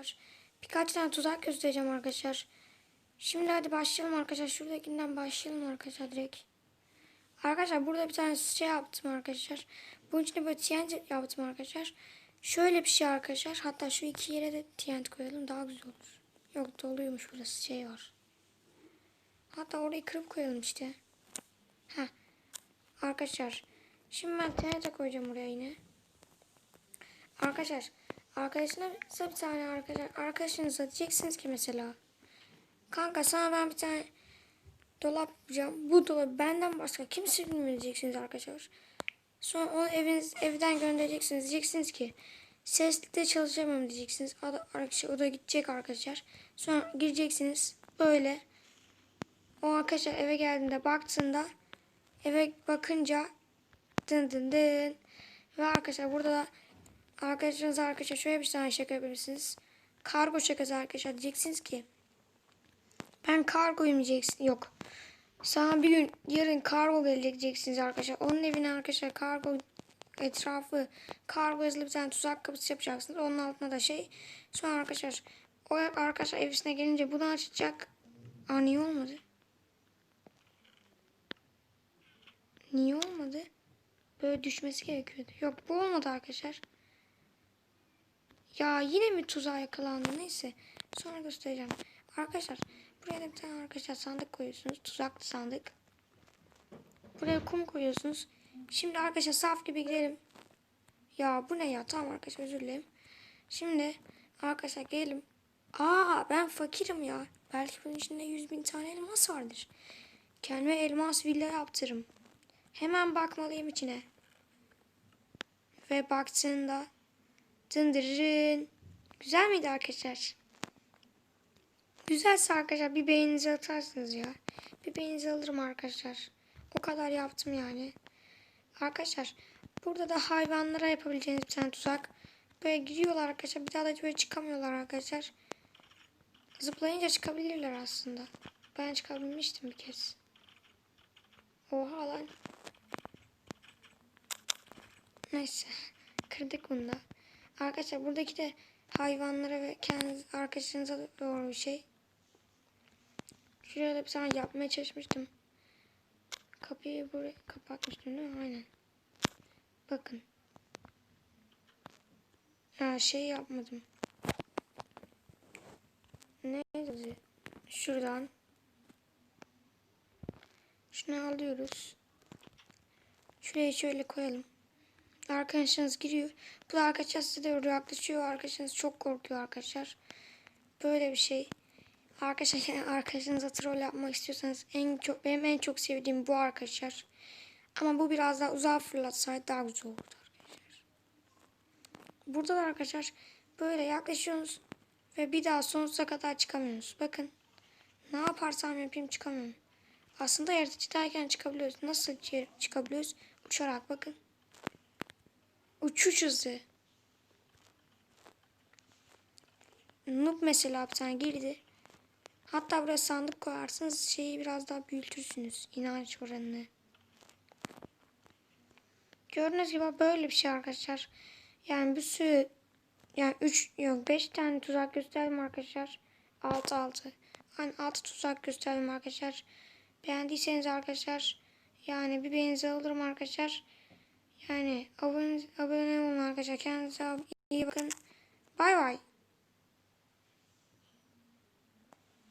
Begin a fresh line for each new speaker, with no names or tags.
arkadaşlar. Birkaç tane tuzak göstereceğim arkadaşlar. Şimdi hadi başlayalım arkadaşlar. Şuradakinden başlayalım arkadaşlar direkt. Arkadaşlar burada bir tane şey yaptım arkadaşlar. Bunun içine böyle TNT yaptım arkadaşlar. Şöyle bir şey arkadaşlar. Hatta şu iki yere de TNT koyalım daha güzel olur. Yok doluymuş burası şey var. Hatta orayı kırıp koyalım işte. Heh. Arkadaşlar. Şimdi ben TNT koyacağım buraya yine. Arkadaşlar. Arkadaşına bir tane arkadaşlar. Arkadaşınıza diyeceksiniz ki mesela. Kanka sana ben bir tane dolap yapacağım. Bu dolabı benden başka kimse bilmiyor diyeceksiniz arkadaşlar. Sonra onu eviniz, evden göndereceksiniz. Diyeceksiniz ki seslikte çalışamam diyeceksiniz. Arkadaşlar, o da gidecek arkadaşlar. Sonra gireceksiniz. Böyle. O arkadaşlar eve geldiğinde baktığında eve bakınca dın dın dın ve arkadaşlar burada da arkadaşlarınıza arkadaşlar şöyle bir tane şaka yapabilirsiniz. Kargo şakası arkadaşlar diyeceksiniz ki ben kargoyum diyeceksin. Yok. Sana bir gün yarın kargo gelecek diyeceksiniz arkadaşlar. Onun evine arkadaşlar kargo etrafı kargo yazılı bir tane tuzak kapısı yapacaksınız. Onun altına da şey. Sonra arkadaşlar o arkadaşlar evine gelince bunu açacak. Aa niye olmadı? Niye olmadı? Böyle düşmesi gerekiyordu. Yok bu olmadı arkadaşlar. Ya yine mi tuzağa yakalandı? Neyse. Sonra göstereceğim. Arkadaşlar buraya da bir tane arkadaşlar sandık koyuyorsunuz. Tuzaklı sandık. Buraya kum koyuyorsunuz. Şimdi arkadaşlar saf gibi gidelim. Ya bu ne ya? Tamam arkadaşlar özür dilerim. Şimdi arkadaşlar gelelim. Aa ben fakirim ya. Belki bunun içinde 100 bin tane elmas vardır. Kendime elmas villa yaptırırım. Hemen bakmalıyım içine. Ve baktığında dındırın. Güzel miydi arkadaşlar? Güzelse arkadaşlar bir beğeninizi atarsınız ya. Bir beğeninizi alırım arkadaşlar. O kadar yaptım yani. Arkadaşlar burada da hayvanlara yapabileceğiniz bir tane tuzak. Böyle giriyorlar arkadaşlar. Bir daha da böyle çıkamıyorlar arkadaşlar. Zıplayınca çıkabilirler aslında. Ben çıkabilmiştim bir kez. Oha lan. Neyse. Kırdık bunu da. Arkadaşlar buradaki de hayvanlara ve kendi arkadaşınıza doğru bir şey. Şuraya da bir tane yapmaya çalışmıştım. Kapıyı buraya kapatmıştım değil mi? Aynen. Bakın. Ha şey yapmadım. Neydi? Şuradan. Şunu alıyoruz. Şuraya şöyle koyalım. Arkadaşınız giriyor. Bu da arkadaşlar size doğru yaklaşıyor. Arkadaşınız çok korkuyor arkadaşlar. Böyle bir şey. Arkadaşlar yani arkadaşınıza troll yapmak istiyorsanız en çok benim en çok sevdiğim bu arkadaşlar. Ama bu biraz daha uzağa fırlatsaydı daha güzel olurdu arkadaşlar. Burada da arkadaşlar böyle yaklaşıyorsunuz ve bir daha sonsuza kadar çıkamıyorsunuz. Bakın ne yaparsam yapayım çıkamıyorum. Aslında yaratıcıdayken çıkabiliyoruz. Nasıl çıkabiliyoruz? Uçarak bakın. Uçuş hızı. Noob mesela tane girdi. Hatta buraya sandık koyarsınız şeyi biraz daha büyütürsünüz. inanç oranını. Gördüğünüz gibi böyle bir şey arkadaşlar. Yani bir sürü yani 3 yok 5 tane tuzak gösterdim arkadaşlar. 6 6. Hani 6 tuzak gösterdim arkadaşlar. Beğendiyseniz arkadaşlar yani bir beğeninizi alırım arkadaşlar. Yani abone, arkadaşlar. Kendinize iyi bakın. Bay bay.